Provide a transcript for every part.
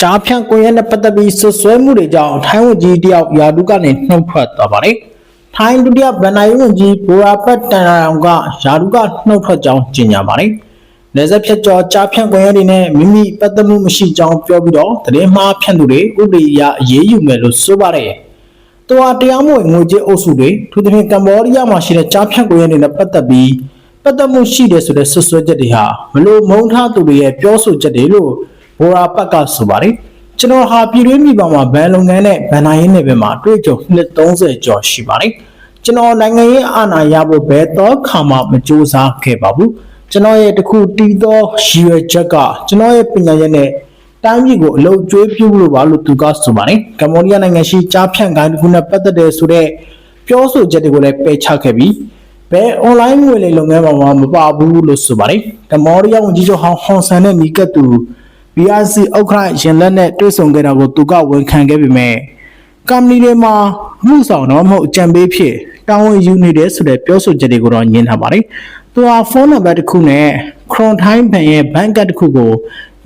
ကြားဖြန့်ကွန်ရက်နဲ့ပတ်သက်ပြီးဆွဆွဲမှုတွေကြောင့်ထိုင်းဝန်ကြီးတယောက်ယာဒုကနေနှုတ်ထွက်သွားပါတယ်။ထိုင်းဒုတိယဗန်နိုင်ဝန်ကြီးဘူရာပတ်တန်ရာအောင်ကယာဒုကနှုတ်ထွက်ကြောင်းကြေညာပါတယ်။နေဆက်ဖြတ်ကျော်ကြားဖြန့်ကွန်ရက်တွေနဲ့မိမိပတ်သက်မှုမရှိကြောင်းပြောပြီးတော့သတင်းမှားဖြန့်သူတွေဥပဒေအရအရေးယူမယ်လို့ဆိုပါတယ်။တော်တရားမဝင်ငွေကြေးအုပ်စုတွေထူးသဖြင့်ကမ္ဘောဒီးယားမှာရှိတဲ့ကြားဖြန့်ကွန်ရက်တွေနဲ့ပတ်သက်ပြီးပတ်သက်မှုရှိတယ်ဆိုတဲ့ဆွဆွဲချက်တွေဟာမလို့မုန်းထားသူတွေရဲ့ပြောဆိုချက်တွေလို့ ဘောရာပတ်ကဆိုပါတယ်။ကျွန်တော်ဟာပြည်တွင်းပြည်ပမှာဘဏ်လုပ်ငန်းနဲ့ဗန်နာရေးနယ်ပယ်မှာအတွေ့အကြုံနှစ်30ကျော်ရှိပါတယ်။ကျွန်တော်နိုင်ငံရေးအာဏာရဖို့ဘယ်တော့ခါမှမကြိုးစားခဲ့ပါဘူး။ကျွန်တော်ရဲ့တခုတီးသောရည်ရွယ်ချက်ကကျွန်တော်ရဲ့ပညာရပ်နဲ့တိုင်းပြည်ကိုအလုံးကျွေးပြုလို့ပါလို့သူကဆိုပါတယ်။ကမ္ဘောဒီးယားနိုင်ငံရှိကြားဖြန့်ကိုင်းတစ်ခုနဲ့ပတ်သက်တဲ့ဆိုတဲ့ပြောဆိုချက်တွေကိုလည်းပယ်ချခဲ့ပြီးဘယ် online ငွေလိမ်လုပ်ငန်းမှာမှမပါဘူးလို့ဆိုပါတယ်။ကမ္ဘောဒီးယားဝန်ကြီးချုပ်ဟောင်းဟွန်ဆန်နဲ့နီကတ်သူ BRC ဥက္ခရာရင်လက်နဲ့တွေ့ဆုံခဲ့တာကိုသူကဝန်ခံခဲ့ပေမဲ့ကမ္ပဏီတွေမှာအမှုဆောင်တော့မဟုတ်အကြံပေးဖြစ်တာဝန်ယူနေတယ်ဆိုတဲ့ပြောဆိုချက်တွေကိုတော့ညင်းထားပါတယ်။သူဟာဖုန်းနံပါတ်တစ်ခုနဲ့ Chrome Time ဘဏ်ရဲ့ဘဏ်ကတ်တစ်ခုကို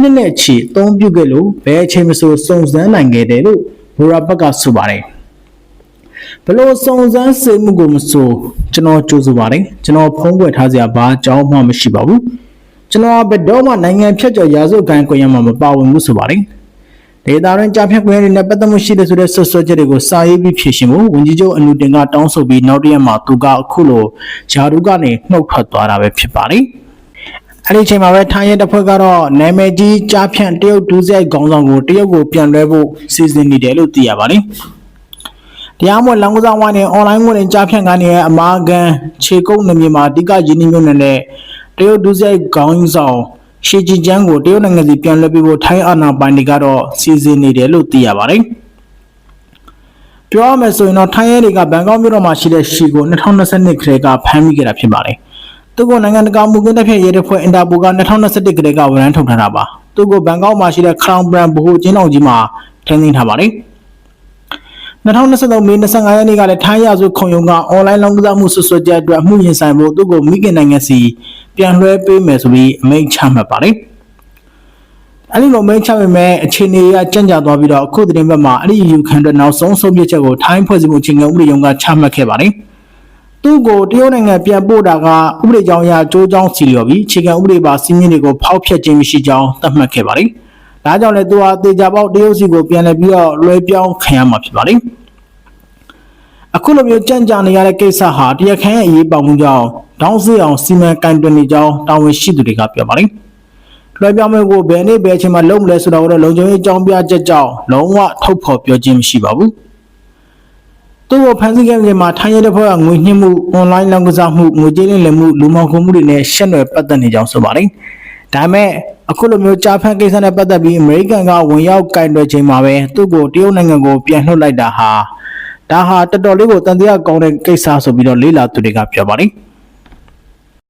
နှစ်နဲ့ချီအသုံးပြုခဲ့လို့ဘယ်အချိန်မှဆိုစုံစမ်းနိုင်ခဲ့တယ်လို့ဘူရာဘတ်ကဆိုပါတယ်။ဘလို့စုံစမ်းစစ်မှုကိုမဆိုကျွန်တော်ကြိုးစားပါတယ်ကျွန်တော်ဖုံးကွယ်ထားစရာဘာအကြောင်းမှမရှိပါဘူး ကျွန်တော်ဘယ်တော့မှနိုင်ငံဖြတ်ကျော်ရာဇဝတ်ကိုင်းကိုရမှာမပါဝင်ဘူးဆိုပါတယ်ဒေတာရင်းကြားဖြတ်ခွင့်တွေနဲ့ပတ်သက်မှုရှိတဲ့ဆိုတဲ့ဆွဆွချက်တွေကိုစာရေးပြီးဖြေရှင်းဖို့ဝန်ကြီးချုပ်အနုတင်ကတောင်းဆိုပြီးနောက်တရက်မှာသူကအခုလိုဂျာဒူကနေနှုတ်ထွက်သွားတာပဲဖြစ်ပါတယ်အဲ့ဒီအချိန်မှာပဲထိုင်းရဲတပ်ဖွဲ့ကတော့နာမည်ကြီးကြားဖြန့်တရုတ်ဒူးဆိုင်ခေါင်းဆောင်ကိုတရုတ်ကိုပြန်လွှဲဖို့စီစဉ်နေတယ်လို့သိရပါတယ်တရားမဝင်လမ်းကစားဝိုင်းနဲ့ online ငွေနဲ့ကြားဖြန့်ကနေအမာကန်ခြေကုပ်နေမြေမှာအဓိကရင်းနှီးမြှုပ်နှံတဲ့ တရုတ်ဒုစရိုက်ခေါင်းဆောင်ရှီဂျီကျန်းကိုတရုတ်နိုင်ငံစီပြန်လွှဲပေးဖို့ထိုင်းအာဏာပိုင်တွေကတော့စီစဉ်နေတယ်လို့သိရပါတယ်။ပြောရမယ်ဆိုရင်တော့ထိုင်းရဲတွေကဘန်ကောက်မြို့တော်မှာရှိတဲ့ရှီကို2022ခရက်ကဖမ်းမိခဲ့တာဖြစ်ပါတယ်။သူကနိုင်ငံတကာမှုကင်းတပ်ဖြတ်ရဲတပ်ဖွဲ့အင်တာပိုက2021ခရက်ကဝန်ထမ်းထုတ်ထားတာပါ။သူကဘန်ကောက်မှာရှိတဲ့ Crown Brand ဗဟိုကျင်းတော်ကြီးမှာထိန်းသိမ်းထားပါတယ်။ 2023မေ25ရက်နေ့ကလည်းထိုင်းရဆိုခုံရုံကအွန်လိုင်းလောင်းကစားမှုဆွဆွချက်အတွက်အမှုရင်ဆိုင်ဖို့သူ့ကိုမိခင်နိုင်ငံစီပြန်လွှဲပေးမယ်ဆိုပြီးအမိန့်ချမှတ်ပါတယ်။အဲဒီလိုအမိန့်ချပေမဲ့အခြေအနေကကြံ့ကြာသွားပြီးတော့အခုသတင်းဘက်မှာအဲ့ဒီယူခံတဲ့နောက်ဆုံးဆုံးဖြတ်ချက်ကိုထိုင်းဖွဲ့စည်းမှုအခြေခံဥပဒေရုံးကချမှတ်ခဲ့ပါတယ်။သူ့ကိုတရုတ်နိုင်ငံပြန်ပို့တာကဥပဒေကြောင်းအရကြိုးကြောင်းစီလျော်ပြီးအခြေခံဥပဒေပါစီမင်းတွေကိုဖောက်ဖျက်ခြင်းမရှိကြောင်းသတ်မှတ်ခဲ့ပါတယ်။ ဒါကြောင့်လည်းသူဟာတေချာပေါက်တရုတ်စီကိုပြန်လည်ပြီးတော့လွှဲပြောင်းခံရမှာဖြစ်ပါတယ်။အခုလိုမျိုးကြံ့ကြာနေရတဲ့ကိစ္စဟာတရားခံရဲ့အရေးပေါက်မှုကြောင့်တောင်းစီအောင်စီမံကန့်တွင်နေကြောင်းတာဝန်ရှိသူတွေကပြောပါတယ်။လွှဲပြောင်းမှုကိုဘယ်နေ့ဘယ်အချိန်မှလုပ်မလဲဆိုတာကိုတော့လုံခြုံရေးအကြောင်းပြချက်ကြောင့်လုံးဝထုတ်ဖော်ပြောခြင်းမရှိပါဘူး။သူ့ကိုဖန်ဆီးခဲ့တဲ့မှာထိုင်းရဲတပ်ဖွဲ့ကငွေညှိမှုအွန်လိုင်းလောင်းကစားမှုငွေကြေးလည်မှုလူမှောင်ခိုမှုတွေနဲ့ရှက်နွယ်ပတ်သက်နေကြောင်းဆိုပါတယ်။ဒါပေမဲ့ အခုလိုမျိုးကြားဖန်ကိစ္စနဲ့ပတ်သက်ပြီးအမေရိကန်ကဝင်ရောက်ကင်တွယ်ချိန်မှာပဲသူ့ကိုတရုတ်နိုင်ငံကိုပြန်လှုပ်လိုက်တာဟာဒါဟာတော်တော်လေးကိုတန်တရားကောင်းတဲ့ကိစ္စဆိုပြီးတော့လေးလာသူတွေကပြောပါတယ်။